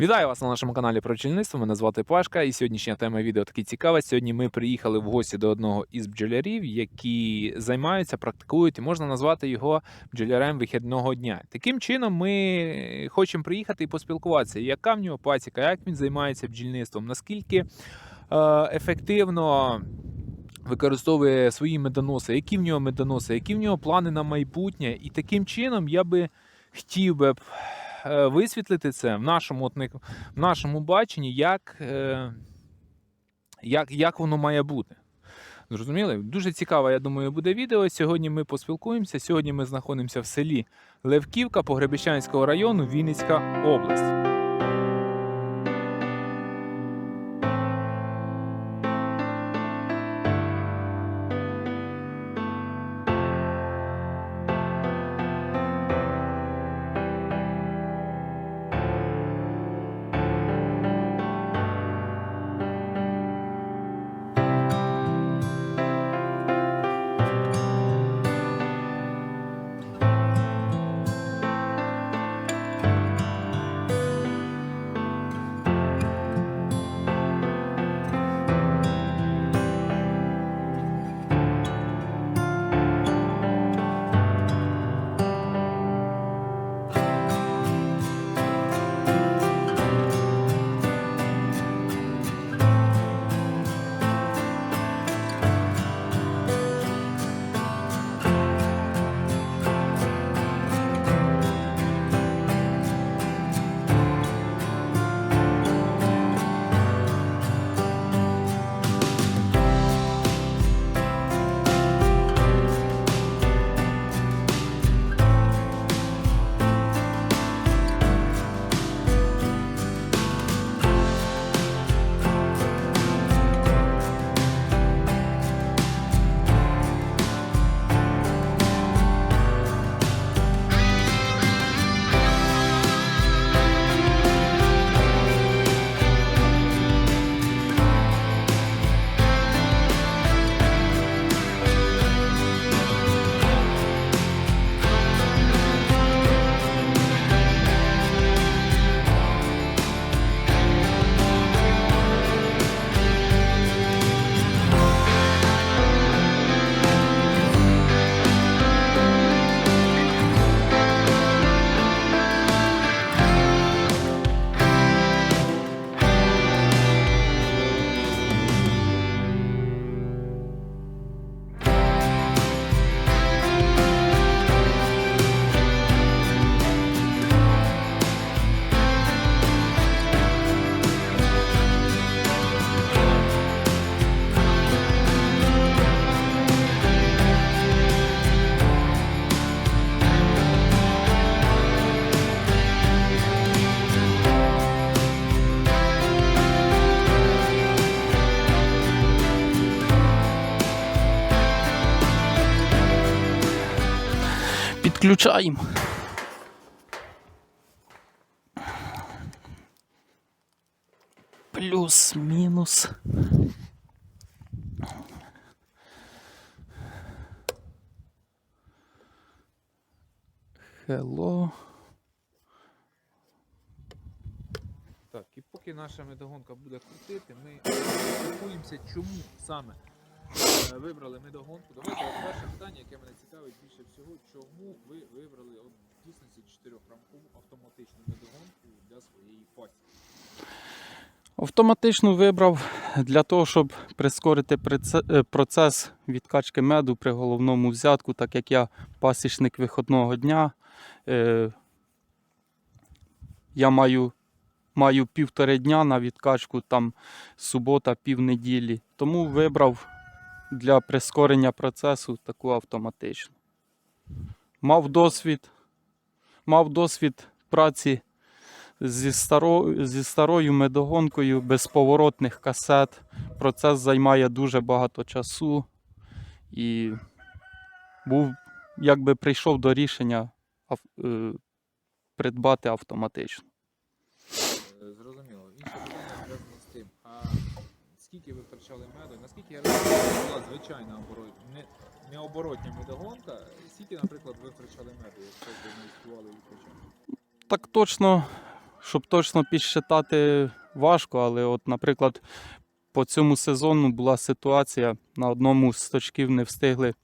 Вітаю вас на нашому каналі про бджільництво. Мене звати Пашка, і сьогоднішня тема відео таки цікава. Сьогодні ми приїхали в гості до одного із бджолярів, які займаються, практикують, і можна назвати його бджолярем вихідного дня. Таким чином, ми хочемо приїхати і поспілкуватися, яка в нього пасіка, як він займається бджільництвом, наскільки е, ефективно. Використовує свої медоноси, які в нього медоноси, які в нього плани на майбутнє. І таким чином я би хотів би висвітлити це в нашому, в нашому баченні, як, е, як, як воно має бути. Зрозуміли? Дуже цікаве, я думаю, буде відео. Сьогодні ми поспілкуємося. Сьогодні ми знаходимося в селі Левківка Погребищанського району, Вінницька область. Підключаємо. Плюс, мінус. Hello. Так, і поки наша медогонка буде крутити, ми спілкуємося, чому саме вибрали медогонку. Давайте от перше питання, яке мене цікавить більше всього, чому ви вибрали от, в дійсності 4-рамкову автоматичну медогонку для своєї пасіки? Автоматично вибрав для того, щоб прискорити е, процес відкачки меду при головному взятку, так як я пасічник виходного дня. Е, Я маю, маю півтори дня на відкачку, там субота, півнеділі. Тому вибрав для прискорення процесу таку автоматичну. Мав досвід, мав досвід праці зі, старо, зі старою медогонкою без поворотних касет. Процес займає дуже багато часу і був, якби прийшов до рішення е, придбати автоматично. Е, Зрозуміло. Зв'язано з тим, а скільки ви втрачали меду? Наскільки я розумію, це була звичайна оборот, не, необоротня медогонка, скільки, наприклад, ви втрачали меду, якщо ви не співали від початку? Так точно щоб точно підсчитати важко, але от, наприклад, по цьому сезону була ситуація, на одному з точків не встигли,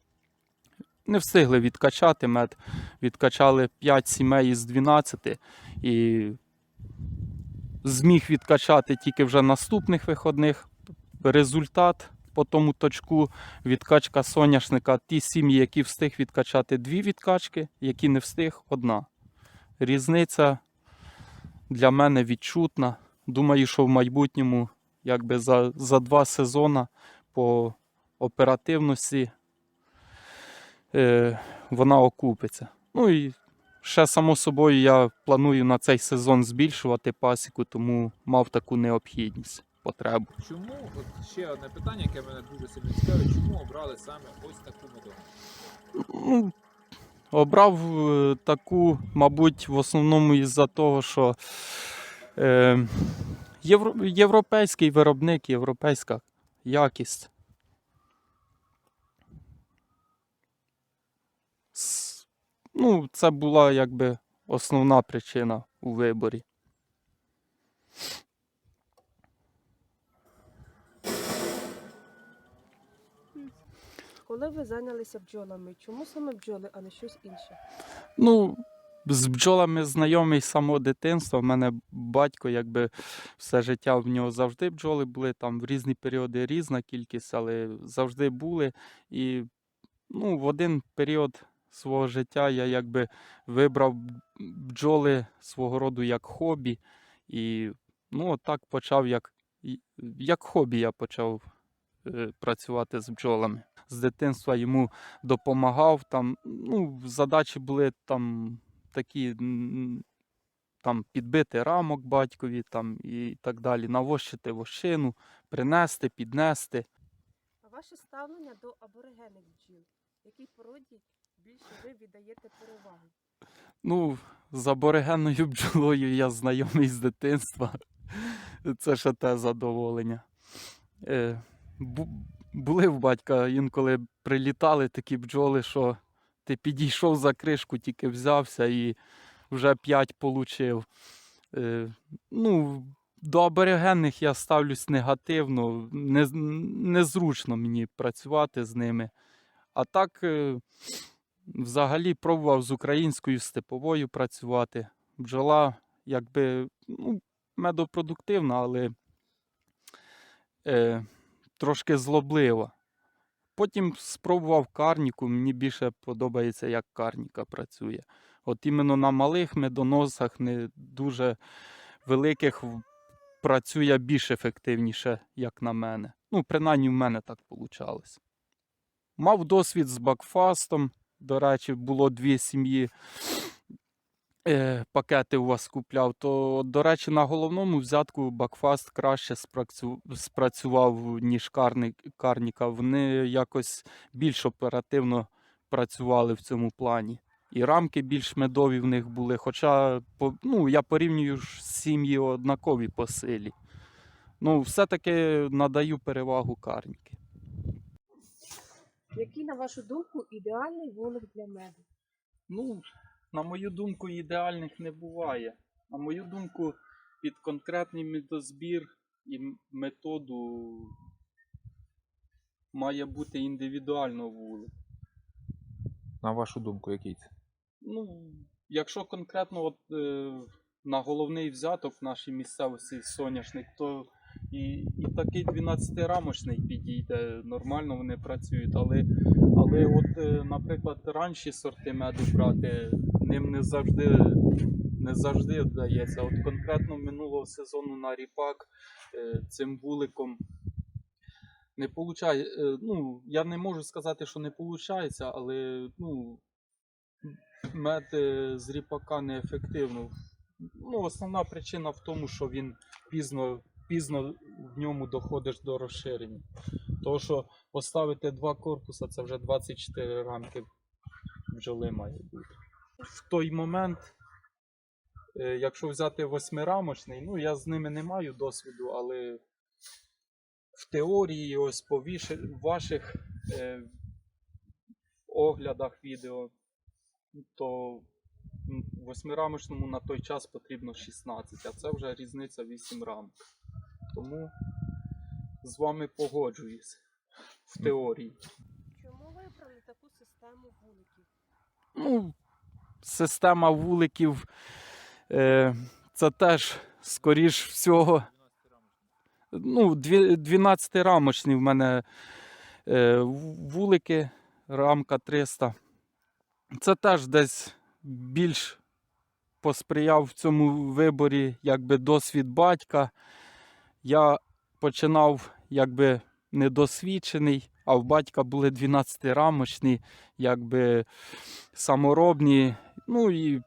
не встигли відкачати мед. Відкачали 5 сімей із 12 і зміг відкачати тільки вже наступних виходних. Результат по тому точку відкачка соняшника. Ті сім'ї, які встиг відкачати дві відкачки, які не встиг одна. Різниця для мене відчутна. Думаю, що в майбутньому, якби за, за два сезони по оперативності е, вона окупиться. Ну і ще само собою я планую на цей сезон збільшувати пасіку, тому мав таку необхідність, потребу. Чому от ще одне питання, яке мене дуже сильно цікавить, чому обрали саме ось таку медову? Ну, обрав е, таку, мабуть, в основному із-за того, що е, євро, європейський виробник, європейська якість. Ну, це була якби основна причина у виборі. Коли ви зайнялися бджолами, чому саме бджоли, а не щось інше? Ну, з бджолами знайомий з самого дитинства. У мене батько, якби все життя в нього завжди бджоли були, там в різні періоди різна кількість, але завжди були. І ну, в один період свого життя я якби вибрав бджоли свого роду як хобі. І ну, так почав, як, як хобі я почав працювати з бджолами. З дитинства йому допомагав. Там, ну, задачі були там такі, там підбити рамок батькові там, і так далі, навощити вощину, принести, піднести. А ваше ставлення до аборигенних бджіл? Якій породі більше ви віддаєте перевагу? Ну, з аборигенною бджолою я знайомий з дитинства. Це ще те задоволення. Бу- були в батька інколи прилітали такі бджоли, що ти підійшов за кришку, тільки взявся і вже п'ять получив. Е, ну, до аборигенних я ставлюсь негативно, не, незручно мені працювати з ними. А так, е, взагалі пробував з українською степовою працювати. Бджола, якби ну, медопродуктивна, але е, трошки злоблива. Потім спробував карніку, мені більше подобається, як карніка працює. От іменно на малих медоносах, не дуже великих, працює більш ефективніше, як на мене. Ну, принаймні в мене так вийшло. Мав досвід з бакфастом. До речі, було дві сім'ї. Е, пакети у вас купляв, то, до речі, на головному взятку Бакфаст краще спрацю... спрацював, ніж. Карніка. Вони якось більш оперативно працювали в цьому плані. І рамки більш медові в них були. Хоча ну, я порівнюю ж сім'ї однакові по силі. Ну, все-таки надаю перевагу карніки. Який, на вашу думку, ідеальний вулик для меду? Ну, на мою думку, ідеальних не буває. На мою думку, під конкретний медозбір і методу має бути індивідуально вулик. На вашу думку, який це? Ну, якщо конкретно от, е, на головний взяток в нашій місцевості соняшник, то і, і такий 12-рамочний підійде, нормально вони працюють. Але, але от, е, наприклад, ранші сорти меду брати, ним не завжди, не завжди вдається. От конкретно минулого сезону на ріпак е, цим вуликом не получає. е, Ну, я не можу сказати, що не виходить, але ну, мед е, з ріпака неефективно. Ну, основна причина в тому, що він пізно, пізно в ньому доходиш до розширення. Тому що поставити два корпуса це вже 24 рамки бджоли має бути. В той момент, е, якщо взяти восьмирамочний, ну я з ними не маю досвіду, але в теорії, ось по ваших е, оглядах відео, то Восьмирамочному на той час потрібно 16, а це вже різниця 8 рамок. Тому з вами погоджуюсь в теорії. Чому вибрали таку систему вуликів? Ну, система вуликів е, це теж, скоріш всього, ну, 12-рамочні в мене е, вулики, рамка 300. Це теж десь більш посприяв в цьому виборі якби досвід батька. Я починав якби недосвідчений, а в батька були 12-рамочні, якби саморобні. Ну і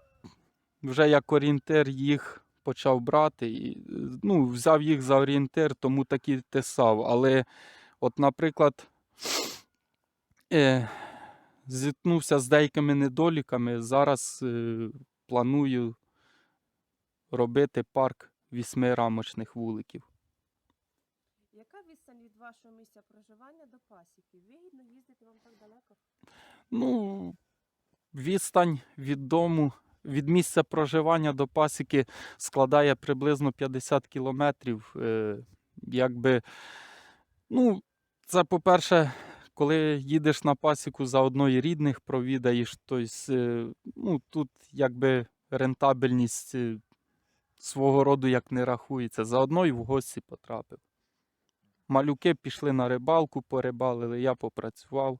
вже як орієнтир їх почав брати. І, ну, взяв їх за орієнтир, тому так і тесав. Але, от, наприклад, е, зіткнувся з деякими недоліками. Зараз е, планую робити парк вісьмирамочних вуликів. Яка відстань від вашого місця проживання до пасіки? Вигідно їздити вам так далеко? Ну, відстань від дому, від місця проживання до пасіки складає приблизно 50 кілометрів. Е, якби, ну, це, по-перше, коли їдеш на пасіку, заодно і рідних провідаєш, тобто, ну, тут якби рентабельність е, свого роду як не рахується. Заодно і в гості потрапив. Малюки пішли на рибалку, порибалили, я попрацював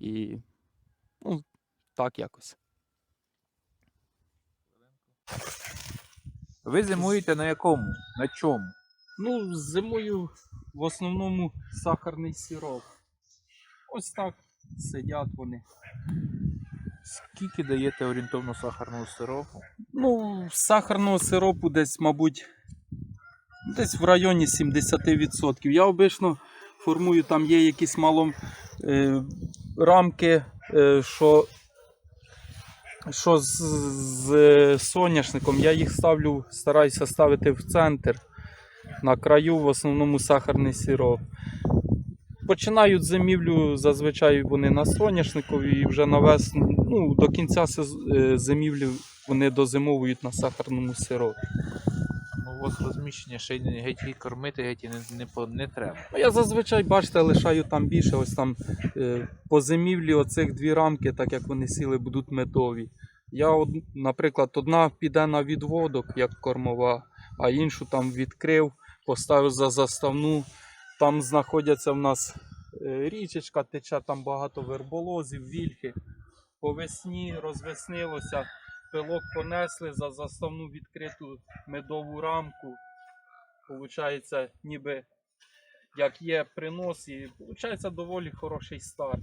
і Ну, так якось. Ви зимуєте на якому? На чому? Ну, зимою в основному сахарний сироп. Ось так сидять вони. Скільки даєте орієнтовно сахарного сиропу? Ну, сахарного сиропу десь, мабуть, десь в районі 70%. Я обично формую, там є якісь мало е, рамки, е, що, що з, з соняшником. Я їх ставлю, стараюся ставити в центр. На краю в основному сахарний сироп. Починають зимівлю зазвичай вони на соняшнику і вже на весну, ну, до кінця е, зимівлі вони дозимовують на сахарному сиропі. У вас розміщення ще й геть їх кормити, геть і не, не, не треба. Ну, я зазвичай, бачите, лишаю там більше, ось там е, по зимівлі оцих дві рамки, так як вони сіли, будуть медові. Я, од, наприклад, одна піде на відводок, як кормова, а іншу там відкрив, поставив за заставну. Там знаходяться в нас е, річечка, тече там багато верболозів, вільхи. По весні розвеснилося, пилок понесли за заставну відкриту медову рамку. Получається, ніби як є принос, і виходить доволі хороший старт.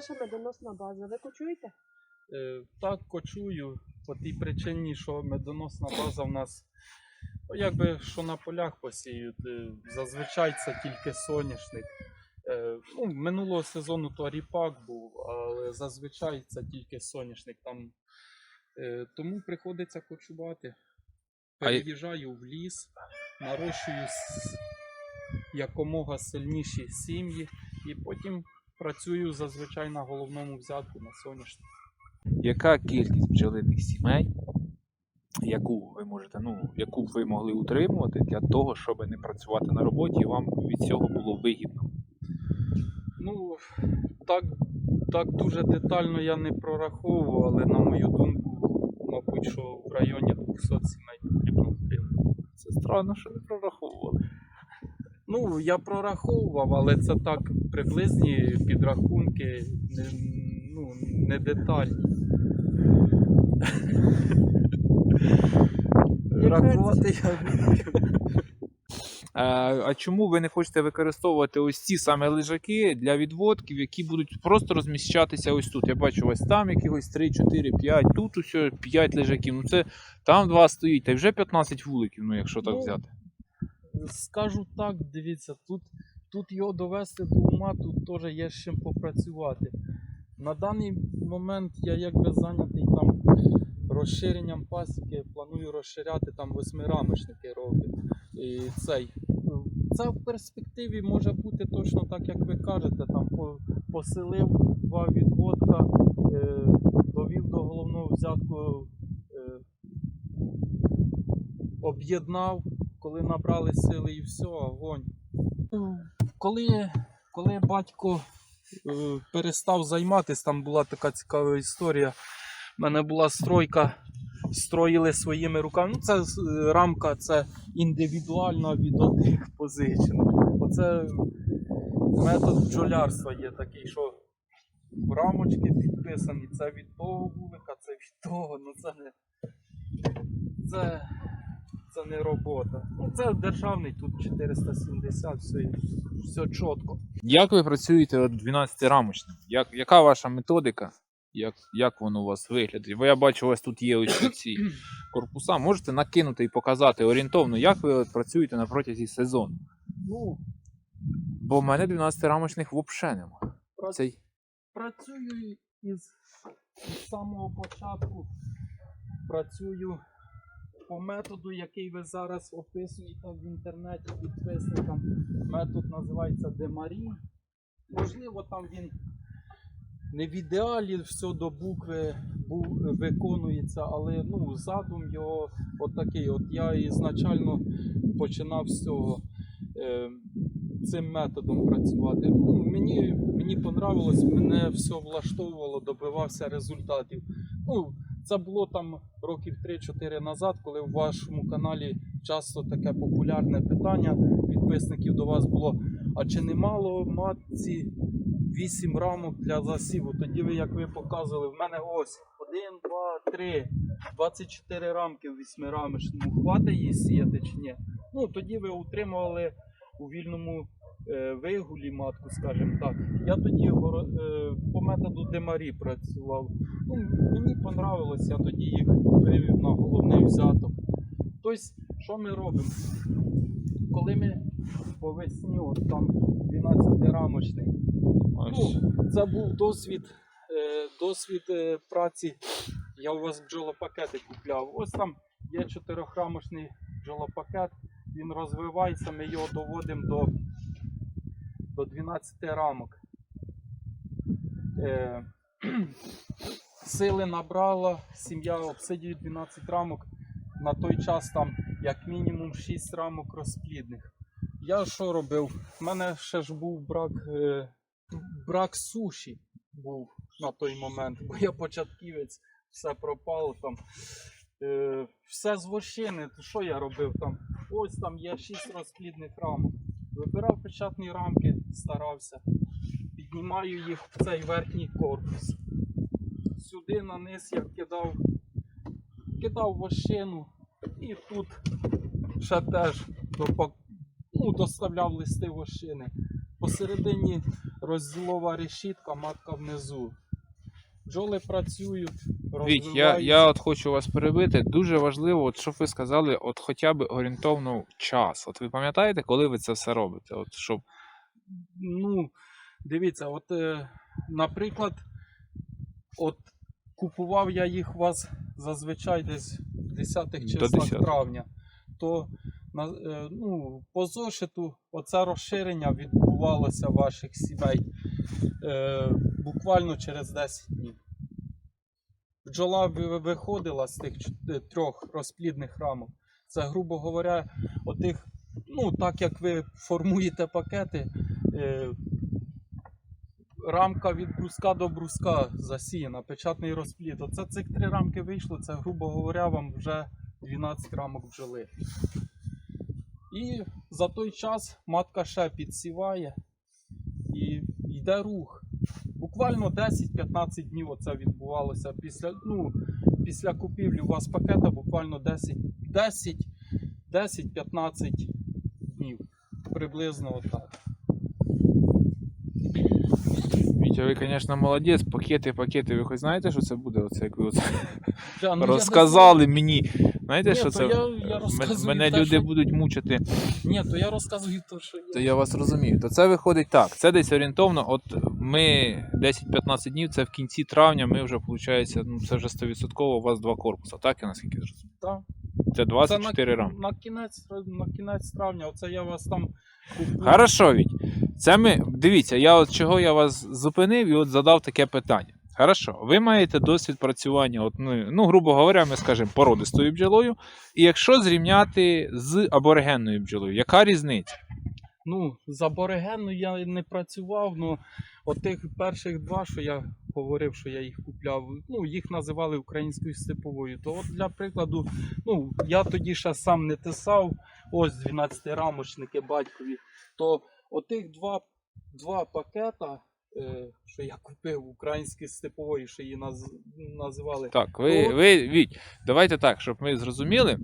Ваша медоносна база? Ви кочуєте? Е, Так, кочую по тій причині, що медоносна база в нас, ну, якби що на полях посіють, е, зазвичай це тільки соняшник. Е, Ну, минулого сезону то ріпак був, але зазвичай це тільки соняшник. Там, е, тому приходиться кочувати. А Переїжджаю в ліс, нарощую с- якомога сильніші сім'ї і потім працюю зазвичай на головному взятку на соняшник. Яка кількість бджолиних сімей, яку ви можете, ну, яку ви могли утримувати для того, щоб не працювати на роботі, і вам від цього було вигідно? Ну, так, так дуже детально я не прораховував, але на мою думку, мабуть, що в районі 200 сімей потрібно утримувати. Це странно, що не прораховували. Ну, я прораховував, але це так приблизні підрахунки, не, ну, не детальні. Рахувати я вмію. А, а чому ви не хочете використовувати ось ці саме лежаки для відводків, які будуть просто розміщатися ось тут? Я бачу, ось там якихось 3, 4, 5, тут усе 5 лежаків. Ну це там два стоїть, та вже 15 вуликів, ну якщо так Ну, взяти. Скажу так, дивіться, тут, тут його довести до ума, тут теж є з чим попрацювати. На даний момент я якби зайнятий там розширенням пасіки, планую розширяти там восьмирамочники роблю. І цей. Це в перспективі може бути точно так, як ви кажете, там поселив два відводка, е, довів до головного взятку, е, об'єднав, коли набрали сили і все, огонь. Коли, коли батько е, перестав займатися, там була така цікава історія. У мене була стройка, строїли своїми руками. Ну, це е, рамка, це індивідуальна від одних позичена. Оце метод бджолярства є такий, що рамочки підписані, це від того вулика, це від того. Ну це не. Це, це не робота. Ну, це державний, тут 470, все, все чітко. Як ви працюєте от 12 рамочним? Як, яка ваша методика? Як, як воно у вас виглядає? Бо я бачу, у вас тут є ось ці корпуса. Можете накинути і показати орієнтовно, як ви от працюєте на протязі сезону? Ну, Бо в мене 12 рамочних взагалі нема. Про- Цей працюю із, із самого початку. Працюю по методу, який ви зараз описуєте в інтернеті підписникам. Метод називається Демарі. Можливо, там він не в ідеалі все до букви виконується, але ну, задум його отакий. От я ізначально починав з цього. Е, цим методом працювати. Ну, мені, мені понравилось, мене все влаштовувало, добивався результатів. Ну, це було там років 3-4 назад, коли в вашому каналі часто таке популярне питання підписників до вас було. А чи не мало матці 8 рамок для засіву? Тоді ви, як ви показували, в мене ось 1, 2, 3, 24 рамки в 8 рамочному. Хватить її сіяти чи ні? Ну, тоді ви утримували у вільному вигулі матку, скажімо так. Я тоді е, по методу Демарі працював. Ну, мені понравилось, я тоді їх вивів на головний взяток. Тобто, що ми робимо? Коли ми по весні, от там 12-рамочний, ну, це був досвід, е, досвід е, праці. Я у вас бджолопакети купляв. Ось там є чотирьохрамочний бджолопакет, він розвивається, ми його доводимо до, до 12 рамок. Е, сили набрала, сім'я обсидіє 12 рамок. На той час там як мінімум 6 рамок розплідних. Я що робив? У мене ще ж був брак, е, брак суші був на той момент, бо я початківець, все пропало там. Е, все з вощини. То Що я робив там? Ось там є 6 розплідних рамок. Вибирав печатні рамки, старався. Піднімаю їх в цей верхній корпус. Сюди на низ я кидав, кидав вощину і тут ще теж допак- ну, доставляв листи вощини. Посередині розділова решітка, матка внизу. Бджоли працюють, Віть, я, я от хочу вас перебити. Дуже важливо, от щоб ви сказали, от хоча б орієнтовно час. От ви пам'ятаєте, коли ви це все робите? От щоб Ну, дивіться, от, е, наприклад, от купував я їх у вас зазвичай десь в 10-х числах 10. травня, то на, е, ну, по зошиту оце розширення відбувалося ваших сімей е, буквально через 10 днів. Бджола виходила з тих е, трьох розплідних рамок. Це, грубо говоря, отих, ну, так як ви формуєте пакети, е, рамка від бруска до бруска засіяна, печатний розплід. Оце цих три рамки вийшло, це, грубо говоря, вам вже 12 рамок бджоли. І за той час матка ще підсіває і йде рух. Буквально 10-15 днів оце відбувалося після, ну, після купівлі у вас пакета буквально 10 10 10-15 днів. Приблизно отак. Вітя, ви, звісно, молодець, пакети, пакети. Ви хоч знаєте, що це буде? Оце як ви оце Бля, ну, я розказали мені. Знаєте, Ні, що це? я- я Мене люди що- будуть мучити. Ні, то я розказую те, що То я вас розумію. То це виходить так. Це десь орієнтовно. От ми 10-15 днів, це в кінці травня. Ми вже виходить, ну це вже 100% у вас два корпуси. Так я наскільки зрозумів? Так. Це 24 на, рамки. на кінець на кінець травня. Оце я вас там. Хорошо, Віть. Це ми. Дивіться, я от чого я вас зупинив і от задав таке питання. Хорошо, ви маєте досвід працювання, от, ну, ну, грубо говоря, ми скажемо, породистою бджолою. І якщо зрівняти з аборигенною бджолою, яка різниця? Ну, з аборигену я не працював, ну от тих перших два, що я говорив, що я їх купляв, ну їх називали українською степовою. То от для прикладу, ну я тоді ще сам не тисав, ось 12 рамочники батькові. То отих два, два пакета, е, що я купив української степової, що її наз, називали. Так, ви, Ну, ви Віть, давайте так, щоб ми зрозуміли.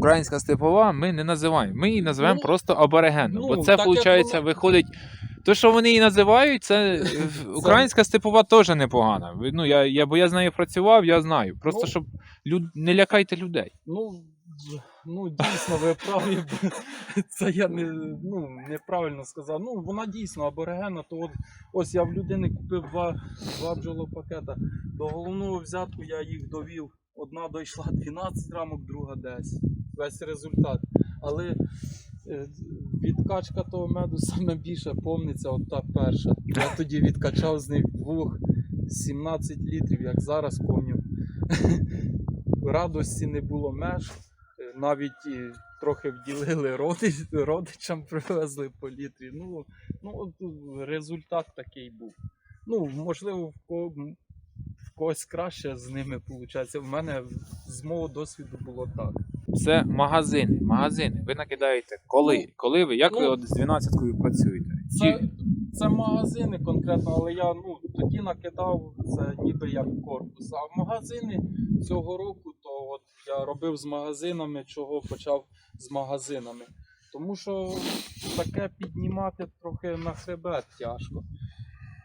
Українська степова ми не називаємо. Ми її називаємо Ну, просто аборигенну. ну, бо це, так як виходить, виходить. То, що вони її називають, це українська степова теж непогана. Ну, я, я, бо я з нею працював, я знаю. Просто Ну. щоб люд... не лякайте людей. Ну, ну дійсно, ви праві. Це я не, ну, неправильно сказав. Ну, вона дійсно аборигенна, то от ось я в людини купив два, два бджолопакета. До головного взятку я їх довів. Одна дійшла 12 рамок, друга 10. Весь результат. Але е, відкачка того меду саме більше помниться, от та перша. Я тоді відкачав з них двох 17 літрів, як зараз помню. Радості не було меж. Е, Навіть трохи вділили родич, родичам привезли по літрі. Ну, ну результат такий був. Ну, можливо, в когось краще з ними виходить. В мене з мого досвіду було так. Це магазини. Магазини. Ви накидаєте коли? Ну, коли ви? Як ви ну, от з 12-кою працюєте? Це, це магазини конкретно, але я ну, тоді накидав це ніби як корпус. А в магазини цього року, то от я робив з магазинами, чого почав з магазинами. Тому що таке піднімати трохи на хребет тяжко,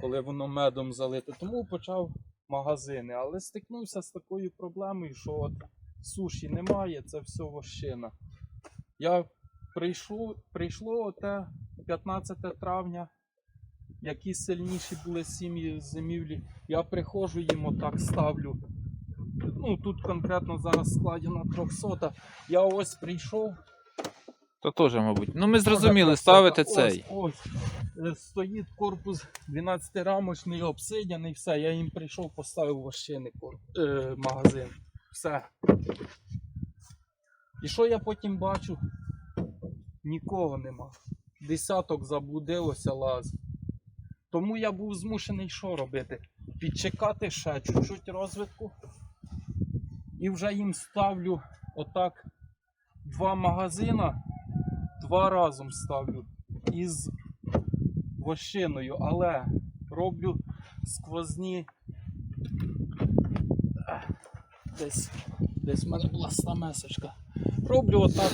коли воно медом залите. Тому почав магазини. Але стикнувся з такою проблемою, що от суші немає, це все вощина. Я прийшло, прийшло те 15 травня, які сильніші були сім'ї зимівлі. Я приходжу їм отак ставлю. Ну, тут конкретно зараз складена 300. Я ось прийшов. То теж, мабуть. Ну ми зрозуміли, ставити ось, цей. Ось, е, стоїть корпус 12-рамочний, обсидяний, все. Я їм прийшов, поставив вощини е, магазин. Все. І що я потім бачу? Нікого нема. Десяток заблудилося лаз. Тому я був змушений що робити? Підчекати ще чуть-чуть розвитку. І вже їм ставлю отак два магазина, два разом ставлю із вощиною, але роблю сквозні десь Десь в мене була стамесочка. Роблю отак.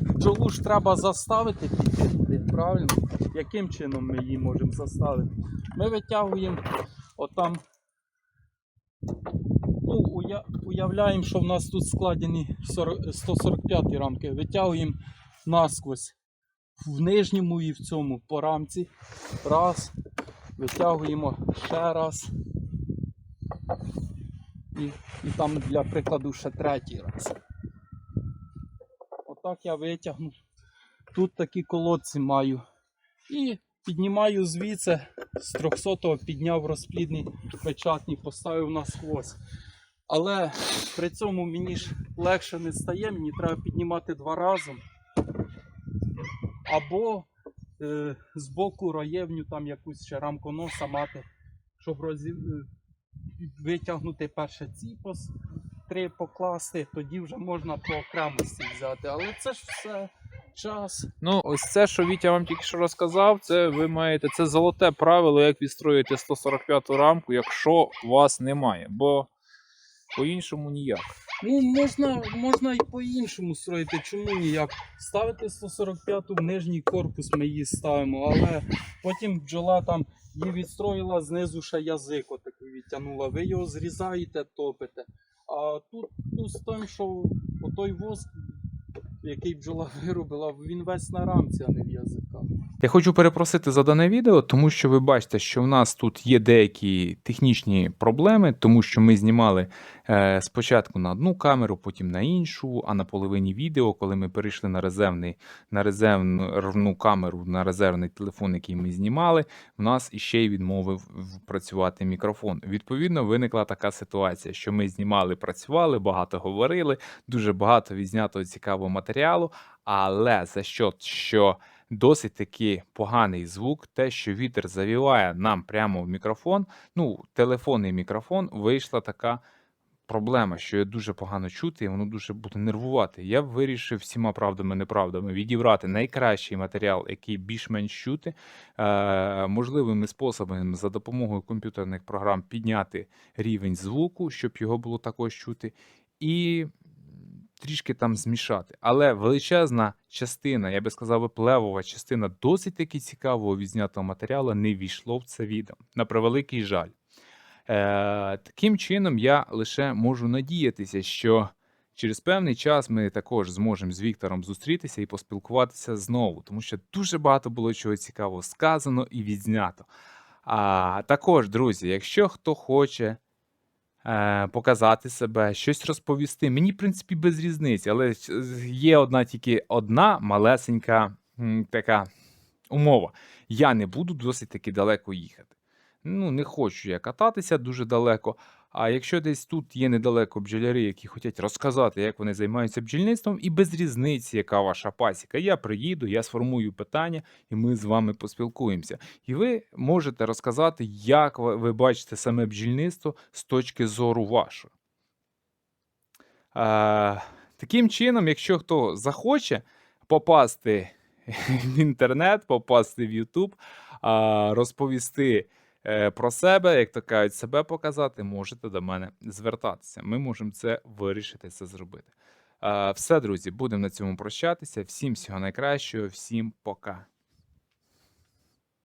Бджолу ж треба заставити піти правильно? Яким чином ми її можемо заставити? Ми витягуємо отам. Ну, уя- уявляємо, що в нас тут складені 40 145 рамки. Витягуємо насквозь в нижньому і в цьому по рамці. Раз. Витягуємо ще раз. І, і там для прикладу ще третій раз. Отак я витягну. Тут такі колодці маю. І піднімаю звідси з 300-го підняв розплідний печатний, поставив на сквозь. Але при цьому мені ж легше не стає, мені треба піднімати два рази. Або е, з боку роєвню там якусь ще рамконоса мати, щоб розі... е, витягнути перше ці пос... три покласти, тоді вже можна по окремості взяти. Але це ж все час. Ну, ось це, що Вітя вам тільки що розказав, це ви маєте це золоте правило, як відстроїти 145 рамку, якщо вас немає, бо по-іншому ніяк. Ну, можна, можна і по-іншому строїти. Чому ніяк? Ставити 145-ту в нижній корпус ми її ставимо, але потім бджола там її відстроїла знизу ще язик отакий відтягнула. Ви його зрізаєте, топите. А тут плюс в тому, що отой воск, який бджола виробила, він весь на рамці, а не в язиках. Я хочу перепросити за дане відео, тому що ви бачите, що в нас тут є деякі технічні проблеми, тому що ми знімали спочатку на одну камеру, потім на іншу, а на половині відео, коли ми перейшли на резервний на резервну камеру, на резервний телефон, який ми знімали, в нас іще й відмовив працювати мікрофон. Відповідно, виникла така ситуація, що ми знімали, працювали, багато говорили, дуже багато відзнятого цікавого матеріалу, але за що, що досить таки поганий звук, те, що вітер завіває нам прямо в мікрофон, ну, телефонний мікрофон, вийшла така проблема, що я дуже погано чути, і воно дуже буде нервувати. Я вирішив всіма правдами неправдами відібрати найкращий матеріал, який більш-менш чути, е, можливими способами за допомогою комп'ютерних програм підняти рівень звуку, щоб його було також чути, і трішки там змішати. Але величезна частина, я би сказав, плевова частина досить таки цікавого відзнятого матеріалу не війшло в це відео. На превеликий жаль. Е, таким чином, я лише можу надіятися, що через певний час ми також зможемо з Віктором зустрітися і поспілкуватися знову, тому що дуже багато було чого цікавого сказано і відзнято. А також, друзі, якщо хто хоче е, показати себе, щось розповісти, мені, в принципі, без різниці, але є одна тільки одна малесенька така умова. Я не буду досить таки далеко їхати. Ну, не хочу я кататися дуже далеко. А якщо десь тут є недалеко бджоляри, які хочуть розказати, як вони займаються бджільництвом, і без різниці, яка ваша пасіка, я приїду, я сформую питання, і ми з вами поспілкуємося. І ви можете розказати, як ви бачите саме бджільництво з точки зору вашої. Е, таким чином, якщо хто захоче попасти в інтернет, попасти в YouTube, розповісти про себе, як то кажуть, себе показати, можете до мене звертатися. Ми можемо це вирішити, це зробити. Е, Все, друзі, будемо на цьому прощатися. Всім всього найкращого, всім пока.